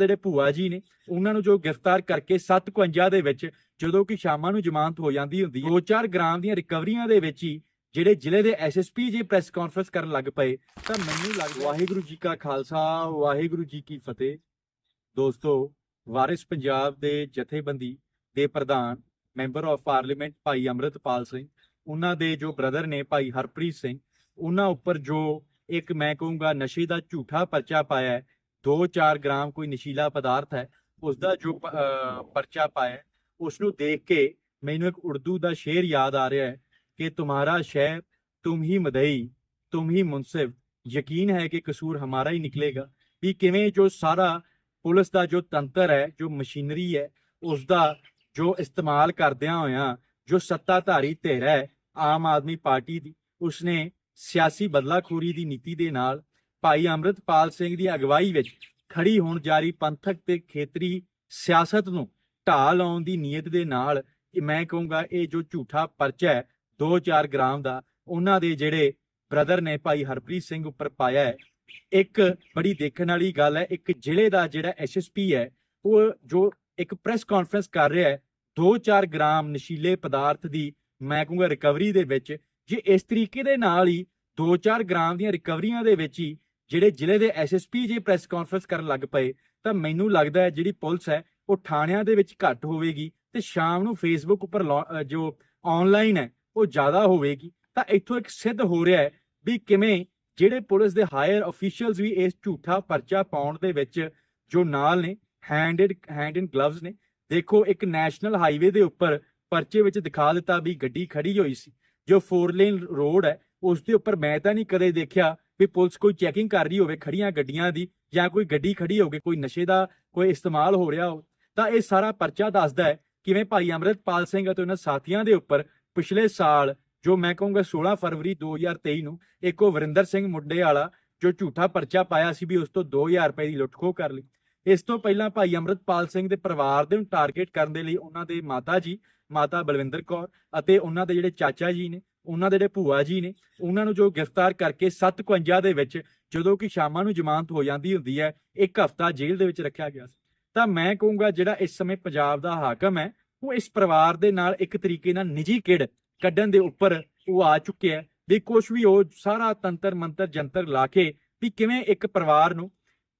ਦੇ ਜਿਹੜੇ ਭੂਆ ਜੀ ਨੇ, ਉਹਨਾਂ ਨੂੰ ਜੋ ਗ੍ਰਿਫਤਾਰ ਕਰਕੇ 751 ਦੇ ਵਿੱਚ ਜਦੋਂ ਕਿ ਸ਼ਾਮਾਂ ਨੂੰ ਜ਼ਮਾਨਤ ਹੋ ਜਾਂਦੀ ਹੁੰਦੀ ਹੈ 2-4 ਗ੍ਰਾਮ ਦੀਆਂ ਰਿਕਵਰੀਆਂ ਦੇ ਵਿੱਚ ਹੀ ਜਿਹੜੇ ਜ਼ਿਲ੍ਹੇ ਦੇ ਐਸਐਸਪੀ ਜੀ ਪ੍ਰੈਸ ਕਾਨਫਰੰਸ ਕਰਨ ਲੱਗ ਪਏ, ਤਾਂ ਮੈਨੂੰ ਲੱਗਦਾ ਵਾਹਿਗੁਰੂ ਜੀ ਕਾ ਖਾਲਸਾ, ਵਾਹਿਗੁਰੂ ਜੀ ਕੀ ਫਤਿਹ। ਦੋਸਤੋ, ਵਾਰਿਸ ਪੰਜਾਬ ਦੇ ਜਥੇਬੰਦੀ ਦੇ ਪ੍ਰਧਾਨ, ਮੈਂਬਰ ਆਫ ਪਾਰਲੀਮੈਂਟ ਭਾਈ ਅੰਮ੍ਰਿਤਪਾਲ ਸਿੰਘ, ਉਹਨਾਂ ਦੇ ਜੋ ਬ੍ਰਦਰ ਨੇ ਭਾਈ ਹਰਪ੍ਰੀਤ ਸਿੰਘ, ਉਹਨਾਂ ਉੱਪਰ ਜੋ ਇੱਕ ਮੈਂ ਕਹੂੰਗਾ ਨਸ਼ੇ ਦਾ ਝੂਠਾ ਪਰਚਾ ਪਾਇਆ 2-4 ਗ੍ਰਾਮ ਕੋਈ ਨਸ਼ੀਲਾ ਪਦਾਰਥ ਹੈ ਉਸ ਦਾ ਜੋ ਪਰਚਾ ਪਾਇਆ ਉਸ ਨੂੰ ਦੇਖ ਕੇ ਮੈਨੂੰ ਇੱਕ ਉਰਦੂ ਦਾ ਸ਼ੇਰ ਯਾਦ ਆ ਰਿਹਾ ਹੈ ਕਿ ਤੁਹਾਰਾ ਸ਼ੈ ਤੁਮ ਹੀ ਮਦਈ, ਤੁਮ ਹੀ ਮੁਨਸਿਬ, ਯਕੀਨ ਹੈ ਕਿ ਕਸੂਰ ਹਮਾਰਾ ਹੀ ਨਿਕਲੇਗਾ, ਵੀ ਕਿਵੇਂ ਜੋ ਸਾਰਾ ਪੁਲਿਸ ਦਾ ਜੋ ਤੰਤਰ ਹੈ, ਜੋ ਮਸ਼ੀਨਰੀ ਹੈ ਉਸ ਦਾ ਜੋ ਇਸਤੇਮਾਲ ਕਰਦਿਆਂ ਹੋਇਆਂ ਜੋ ਸੱਤਾਧਾਰੀ ਧਿਰ ਹੈ, ਆਮ ਆਦਮੀ ਪਾਰਟੀ ਦੀ, ਉਸਨੇ ਸਿਆਸੀ ਬਦਲਾਖੋਰੀ ਦੀ ਨੀਤੀ ਦੇ ਨਾਲ ਭਾਈ ਅੰਮ੍ਰਿਤਪਾਲ ਸਿੰਘ ਦੀ ਅਗਵਾਈ ਵਿੱਚ ਖੜੀ ਹੋਣ ਜਾਰੀ ਪੰਥਕ ਤੇ ਖੇਤਰੀ ਸਿਆਸਤ ਨੂੰ ਢਾਹ ਲਾਉਣ ਦੀ ਨੀਅਤ ਦੇ ਨਾਲ ਮੈਂ ਕਹੂੰਗਾ ਇਹ ਜੋ ਝੂਠਾ ਪਰਚਾ ਹੈ 2-4 ਗ੍ਰਾਮ ਦਾ, ਉਹਨਾਂ ਦੇ ਜਿਹੜੇ ਬ੍ਰਦਰ ਨੇ ਭਾਈ ਹਰਪ੍ਰੀਤ ਸਿੰਘ ਉੱਪਰ ਪਾਇਆ ਹੈ, ਇੱਕ ਬੜੀ ਦੇਖਣ ਵਾਲੀ ਗੱਲ ਹੈ, ਇੱਕ ਜ਼ਿਲ੍ਹੇ ਦਾ ਜਿਹੜਾ ਐਸਐਸਪੀ ਹੈ, ਉਹ ਜੋ ਇੱਕ ਪ੍ਰੈਸ ਕਾਨਫਰੰਸ ਕਰ ਰਿਹਾ ਹੈ 2-4 ਗ੍ਰਾਮ ਨਸ਼ੀਲੇ ਪਦਾਰਥ ਦੀ ਮੈਂ ਕਹੂੰਗਾ ਰਿਕਵਰੀ ਦੇ ਵਿੱਚ, ਜੇ ਇਸ ਤਰੀਕੇ ਦੇ ਨਾਲ ਹੀ 2-4 ਗ੍ਰਾਮ ਦੀਆਂ ਰਿਕਵਰੀਆਂ ਦੇ ਵਿੱਚ ਹੀ ਜਿਹੜੇ ਜ਼ਿਲ੍ਹੇ ਦੇ ਐਸਐਸਪੀ ਜੇ ਪ੍ਰੈਸ ਕਾਨਫਰੰਸ ਕਰਨ ਲੱਗ ਪਏ, ਤਾਂ ਮੈਨੂੰ ਲੱਗਦਾ ਹੈ ਜਿਹੜੀ ਪੁਲਿਸ ਹੈ, ਉਹ ਥਾਣਿਆਂ ਦੇ ਵਿੱਚ ਘੱਟ ਹੋਵੇਗੀ ਤੇ ਸ਼ਾਮ ਨੂੰ ਫੇਸਬੁੱਕ ਉੱਪਰ ਲਾ- ਜੋ ਆਨਲਾਈਨ ਹੈ, ਉਹ ਜ਼ਿਆਦਾ ਹੋਵੇਗੀ। ਤਾਂ ਇੱਥੋਂ ਇੱਕ ਸਿੱਧ ਹੋ ਰਿਹਾ ਹੈ ਵੀ ਕਿਵੇਂ ਜਿਹੜੇ ਪੁਲਿਸ ਦੇ ਹਾਇਰ ਅਫੀਸ਼ੀਅਲਸ ਵੀ ਇਸ ਝੂਠਾ ਪਰਚਾ ਪਾਉਣ ਦੇ ਵਿੱਚ ਜੋ ਨਾਲ ਨੇ hand in hand in gloves ਨੇ, ਦੇਖੋ ਇੱਕ ਨੈਸ਼ਨਲ ਹਾਈਵੇ ਦੇ ਉੱਪਰ ਪਰਚੇ ਵਿੱਚ ਦਿਖਾ ਦਿੱਤਾ ਵੀ ਗੱਡੀ ਖੜੀ ਹੋਈ ਸੀ। ਜੋ 4 ਲੇਨ ਰੋਡ ਹੈ, ਉਸ ਦੇ ਉੱਪਰ ਮੈਂ ਤਾਂ ਨਹੀਂ ਕਦੇ ਦੇਖਿਆ ਵੀ ਪੁਲਿਸ ਕੋਈ ਚੈਕਿੰਗ ਕਰ ਰਹੀ ਹੋਵੇ ਖੜੀਆਂ ਗੱਡੀਆਂ ਦੀ ਜਾਂ ਕੋਈ ਗੱਡੀ ਖੜੀ ਹੋਵੇ, ਕੋਈ ਨਸ਼ੇ ਦਾ ਕੋਈ ਇਸਤੇਮਾਲ ਹੋ ਰਿਹਾ ਹੋ ਤਾਂ ਇਹ ਸਾਰਾ ਪਰਚਾ ਦੱਸਦਾ ਹੈ ਕਿਵੇਂ ਭਾਈ ਅੰਮ੍ਰਿਤਪਾਲ ਸਿੰਘ ਅਤੇ ਉਹਨਾਂ ਸਾਥੀਆਂ ਦੇ ਉੱਪਰ ਪਿਛਲੇ ਸਾਲ ਜੋ ਮੈਂ ਕਹੂੰਗਾ 16 ਫਰਵਰੀ 2023 ਨੂੰ ਇੱਕ ਉਹ ਵਰਿੰਦਰ ਸਿੰਘ ਮੁੰਡੇ ਵਾਲਾ ਜੋ ਝੂਠਾ ਪਰਚਾ ਪਾਇਆ ਸੀ ਵੀ ਉਸ ਤੋਂ 2000 ਰੁਪਏ ਦੀ ਲੁੱਟਖੋ ਕਰ ਲਈ। ਇਸ ਤੋਂ ਪਹਿਲਾਂ ਭਾਈ ਅੰਮ੍ਰਿਤਪਾਲ ਸਿੰਘ ਦੇ ਪਰਿਵਾਰ ਦੇ ਨੂੰ ਟਾਰਗੇਟ ਕਰਨ ਦੇ ਲਈ ਉਹਨਾਂ ਦੇ ਮਾਤਾ ਜੀ, ਮਾਤਾ ਬਲਵਿੰਦਰ ਕੌਰ ਅਤੇ ਉਹਨਾਂ ਦੇ ਜਿਹੜੇ ਚਾਚਾ ਜੀ ਨੇ ਉਹਨਾਂ ਦੇ ਜਿਹੜੇ ਭੂਆ ਜੀ ਨੇ, ਉਹਨਾਂ ਨੂੰ ਜੋ ਗ੍ਰਿਫਤਾਰ ਕਰਕੇ 751 ਦੇ ਵਿੱਚ ਜਦੋਂ ਕਿ ਸ਼ਾਮਾਂ ਨੂੰ ਜ਼ਮਾਨਤ ਹੋ ਜਾਂਦੀ ਹੁੰਦੀ ਹੈ, ਇੱਕ ਹਫ਼ਤਾ ਜੇਲ੍ਹ ਦੇ ਵਿੱਚ ਰੱਖਿਆ ਗਿਆ ਸੀ। ਤਾਂ ਮੈਂ ਕਹੂੰਗਾ ਜਿਹੜਾ ਇਸ ਸਮੇਂ ਪੰਜਾਬ ਦਾ ਹਾਕਮ ਹੈ, ਉਹ ਇਸ ਪਰਿਵਾਰ ਦੇ ਨਾਲ ਇੱਕ ਤਰੀਕੇ ਨਾਲ ਨਿੱਜੀ ਕਿੜ ਕੱਢਣ ਦੇ ਉੱਪਰ ਉਹ ਆ ਚੁੱਕਿਆ ਹੈ ਵੀ ਕੁਝ ਵੀ ਉਹ ਸਾਰਾ ਤੰਤਰ ਮੰਤਰ ਜੰਤਰ ਲਾ ਕੇ ਵੀ ਕਿਵੇਂ ਇੱਕ ਪਰਿਵਾਰ ਨੂੰ,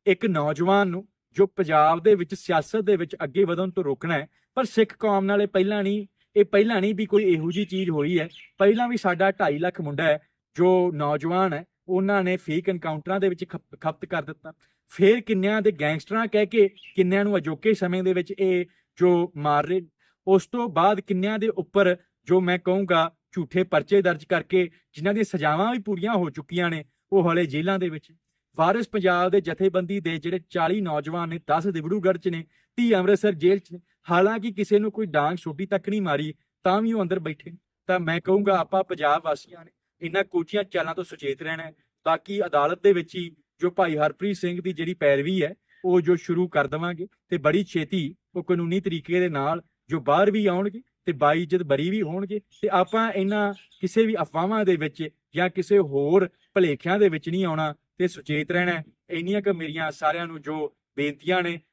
ਇੱਕ ਨੌਜਵਾਨ ਨੂੰ ਜੋ ਪੰਜਾਬ ਦੇ ਵਿੱਚ ਸਿਆਸਤ ਦੇ ਵਿੱਚ ਅੱਗੇ ਵਧਣ ਤੋਂ ਰੋਕਣਾ ਹੈ, ਪਰ ਸਿੱਖ ਕੌਮ ਨਾਲੇ ਪਹਿਲਾਂ ਨਹੀਂ ਇਹ ਪਹਿਲਾਂ ਨਹੀਂ ਵੀ ਕੋਈ ਇਹੋ ਜੀ ਚੀਜ਼ ਹੋਈ ਹੈ। ਪਹਿਲਾਂ ਵੀ ਸਾਡਾ 2.5 ਲੱਖ ਮੁੰਡਾ ਹੈ, ਜੋ ਨੌਜਵਾਨ ਹੈ, ਉਹਨਾਂ ਨੇ ਫੇਕ ਐਨਕਾਊਂਟਰਾਂ ਦੇ ਵਿੱਚ ਖਪ- ਖਪਤ ਕਰ ਦਿੱਤਾ। ਫੇਰ ਕਿੰਨਿਆਂ ਦੇ ਗੈਂਗਸਟਰਾਂ ਕਹਿ ਕੇ ਕਿੰਨਿਆਂ ਨੂੰ ਅਜੋਕੇ ਸਮੇਂ ਦੇ ਵਿੱਚ ਇਹ ਜੋ ਮਾਰ ਰਹੇ, ਉਸ ਤੋਂ ਬਾਅਦ ਕਿੰਨਿਆਂ ਦੇ ਉੱਪਰ ਜੋ ਮੈਂ ਕਹੂੰਗਾ ਝੂਠੇ ਪਰਚੇ ਦਰਜ ਕਰਕੇ, ਜਿਨ੍ਹਾਂ ਦੀਆਂ ਸਜ਼ਾਵਾਂ ਵੀ ਪੂਰੀਆਂ ਹੋ ਚੁੱਕੀਆਂ ਨੇ, ਉਹ ਹਲੇ ਜੇਲ੍ਹਾਂ ਦੇ ਵਿੱਚ। ਵਾਰਿਸ ਪੰਜਾਬ ਦੇ ਜਥੇਬੰਦੀ ਦੇ ਜਿਹੜੇ 40 ਨੌਜਵਾਨ ਨੇ 10 ਦਿਬੜੂਗੜ੍ਹ ਚ ਨੇ 30 ਅੰਮ੍ਰਿਤਸਰ ਜੇਲ੍ਹ ਚ ਹਾਲਾਂਕਿ ਕਿਸੇ ਨੂੰ ਕੋਈ ਡਾਂਗ ਛੋਟੀ ਤੱਕ ਨਹੀਂ ਮਾਰੀ, ਤਾਂ ਵੀ ਉਹ ਅੰਦਰ ਬੈਠੇ ਨੇ। ਤਾਂ ਮੈਂ ਕਹੂੰਗਾ, ਆਪਾਂ ਪੰਜਾਬ ਵਾਸੀਆਂ ਨੇ ਇਹਨਾਂ ਕੋਚੀਆਂ ਚਾਲਾਂ ਤੋਂ ਸੁਚੇਤ ਰਹਿਣਾ ਬਾਕੀ ਅਦਾਲਤ ਦੇ ਵਿੱਚ ਹੀ ਜੋ ਭਾਈ ਹਰਪ੍ਰੀਤ ਸਿੰਘ ਦੀ ਜਿਹੜੀ ਪੈਰਵੀ ਹੈ, ਉਹ ਜੋ ਸ਼ੁਰੂ ਕਰ ਦੇਵਾਂਗੇ ਤੇ ਬੜੀ ਛੇਤੀ ਉਹ ਕਾਨੂੰਨੀ ਤਰੀਕੇ ਦੇ ਨਾਲ ਜੋ ਬਾਹਰ ਵੀ ਆਉਣਗੇ ਤੇ ਬਾਈਜਤ ਬਰੀ ਵੀ ਹੋਣਗੇ ਤੇ ਆਪਾਂ ਇਹਨਾਂ ਕਿਸੇ ਵੀ ਅਫਵਾਹਾਂ ਦੇ ਵਿੱਚ ਜਾਂ ਕਿਸੇ ਹੋਰ ਭਲੇਖਿਆਂ ਦੇ ਵਿੱਚ ਨਹੀਂ ਆਉਣਾ ਤੇ ਸੁਚੇਤ ਰਹਿਣਾ ਇੰਨੀਆਂ ਕਿ ਮੇਰੀਆਂ ਸਾਰਿਆਂ ਨੂੰ ਜੋ ਬੇਨਤੀਆਂ ਨੇ